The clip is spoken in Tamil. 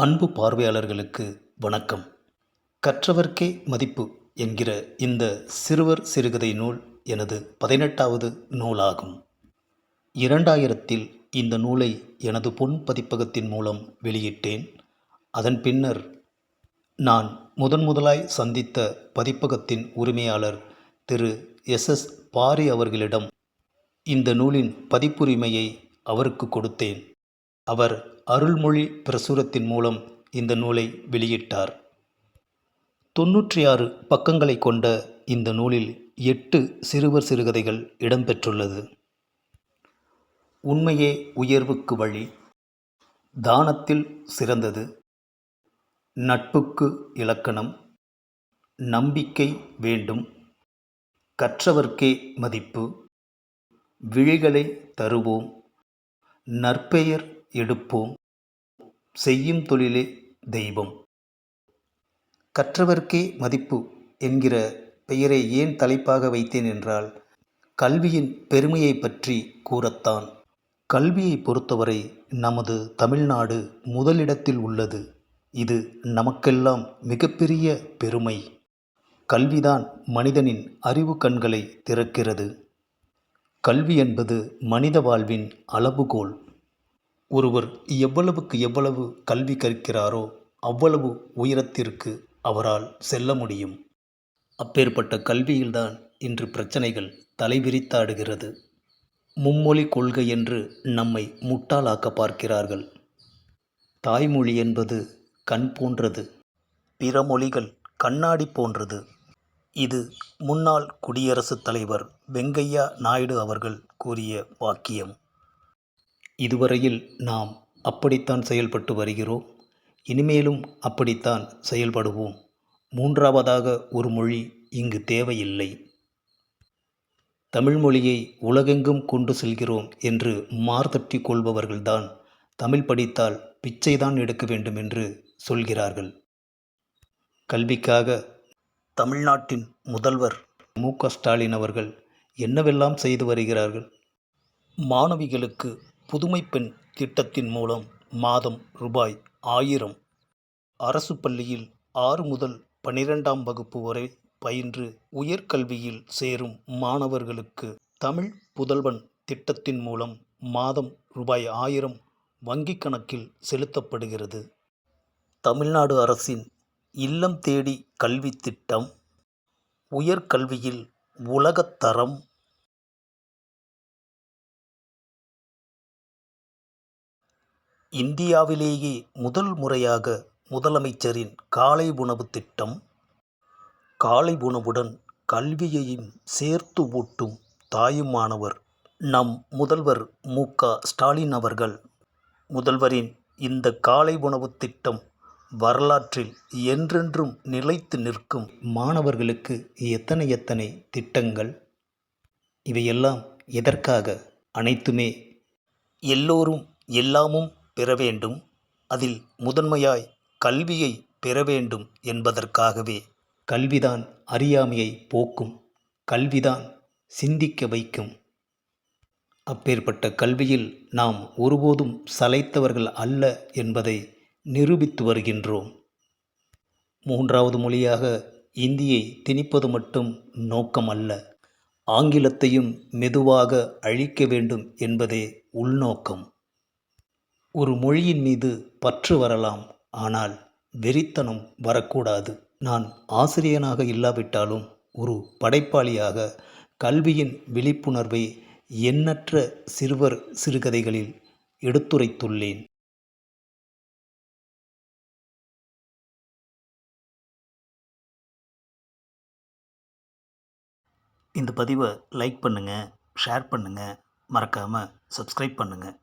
அன்பு பார்வையாளர்களுக்கு வணக்கம். கற்றவர்க்கே மதிப்பு என்கிற இந்த சிறுவர் சிறுகதை நூல் எனது பதினெட்டாவது நூலாகும். இரண்டாயிரத்தில் இந்த நூலை எனது பொன் பதிப்பகத்தின் மூலம் வெளியிட்டேன். அதன் பின்னர் நான் முதன் முதலாய் சந்தித்த பதிப்பகத்தின் உரிமையாளர் திரு. எஸ். எஸ். பாரி அவர்களிடம் இந்த நூலின் பதிப்புரிமையை அவருக்கு கொடுத்தேன். அவர் அருள்மொழி பிரசுரத்தின் மூலம் இந்த நூலை வெளியிட்டார். தொன்னூற்றி ஆறு பக்கங்களை கொண்ட இந்த நூலில் எட்டு சிறுவர் சிறுகதைகள் இடம்பெற்றுள்ளது. உண்மையே உயர்வுக்கு வழி. தானத்தில் சிறந்தது. நட்புக்கு இலக்கணம். நம்பிக்கை வேண்டும். கற்றவர்க்கே மதிப்பு. விழிகளை தருவோம். நற்பெயர் எடுப்போம். செய்யும் தொழிலே தெய்வம். கற்றவர்க்கே மதிப்பு என்கிற பெயரை ஏன் தலைப்பாக வைத்தேன் என்றால் கல்வியின் பெருமையை பற்றி கூறத்தான். கல்வியை பொறுத்தவரை நமது தமிழ்நாடு முதலிடத்தில் உள்ளது. இது நமக்கெல்லாம் மிகப்பெரிய பெருமை. கல்விதான் மனிதனின் அறிவு கண்களை திறக்கிறது. கல்வி என்பது மனித வாழ்வின் அளவுகோல். ஒருவர் எவ்வளவுக்கு எவ்வளவு கல்வி கற்கிறாரோ அவ்வளவு உயரத்திற்கு அவரால் செல்ல முடியும். அப்பேற்பட்ட கல்வியில்தான் இன்று பிரச்சனைகள் தலைவிரித்தாடுகிறது. மும்மொழி கொள்கை என்று நம்மை முட்டாளாக்க பார்க்கிறார்கள். தாய்மொழி என்பது கண் போன்றது பிற மொழிகள் கண்ணாடி போன்றது. இது முன்னாள் குடியரசுத் தலைவர் வெங்கையா நாயுடு அவர்கள் கூறிய வாக்கியம். இதுவரையில் நாம் அப்படித்தான் செயல்பட்டு வருகிறோம். இனிமேலும் அப்படித்தான் செயல்படுவோம். மூன்றாவதாக ஒரு மொழி இங்கு தேவையில்லை. தமிழ் மொழியை உலகெங்கும் கொண்டு செல்கிறோம் என்று மார்தட்டி கொள்பவர்கள்தான் தமிழ் படித்தால் பிச்சைதான் எடுக்க வேண்டும் என்று சொல்கிறார்கள். கல்விக்காக தமிழ்நாட்டின் முதல்வர் மு க ஸ்டாலின் அவர்கள் என்னவெல்லாம் செய்து வருகிறார்கள்? மாணவிகளுக்கு புதுமை பெண் திட்டத்தின் மூலம் மாதம் ரூபாய் ஆயிரம். அரசு பள்ளியில் ஆறு முதல் பனிரெண்டாம் வகுப்பு வரை பயின்று உயர்கல்வியில் சேரும் மாணவர்களுக்கு தமிழ் புதல்வன் திட்டத்தின் மூலம் மாதம் ரூபாய் ஆயிரம் வங்கிக் கணக்கில் செலுத்தப்படுகிறது. தமிழ்நாடு அரசின் இல்லம் தேடி கல்வி திட்டம் உயர்கல்வியில் உலகத்தரம் இந்தியாவிலேயே முதல் முறையாக முதலமைச்சரின் காலை உணவு திட்டம் காலை உணவுடன் கல்வியையும் சேர்த்து ஊட்டும் தாயுமானவர். நம் முதல்வர் மு. க. ஸ்டாலின் அவர்கள் முதல்வரின் இந்த காலை உணவு திட்டம் வரலாற்றில் என்றென்றும் நிலைத்து நிற்கும் மாணவர்களுக்கு எத்தனை எத்தனை திட்டங்கள்? இவையெல்லாம் எதற்காக? அனைத்துமே எல்லோரும் எல்லாமும் பெற வேண்டும். அதில் முதன்மையாய் கல்வியை பெற வேண்டும் என்பதற்காகவே கல்விதான் அறியாமையை போக்கும் கல்விதான் சிந்திக்க வைக்கும். அப்பேற்பட்ட கல்வியில் நாம் ஒருபோதும் சளைத்தவர்கள் அல்ல என்பதை நிரூபித்து வருகின்றோம். மூன்றாவது மொழியாக இந்தியை திணிப்பது மட்டும் நோக்கம் அல்ல ஆங்கிலத்தையும் மெதுவாக அழிக்க வேண்டும் என்பதே உள்நோக்கம். ஒரு மொழியின் மீது பற்று வரலாம். ஆனால் வெறித்தனம் வரக்கூடாது. நான் ஆசிரியனாக இல்லாவிட்டாலும் ஒரு படைப்பாளியாக கல்வியின் விழிப்புணர்வை எண்ணற்ற சிறுவர் சிறுகதைகளில் எடுத்துரைத்துள்ளேன். இந்த பதிவை லைக் பண்ணுங்கள் ஷேர் பண்ணுங்கள் மறக்காமல் சப்ஸ்கிரைப் பண்ணுங்கள்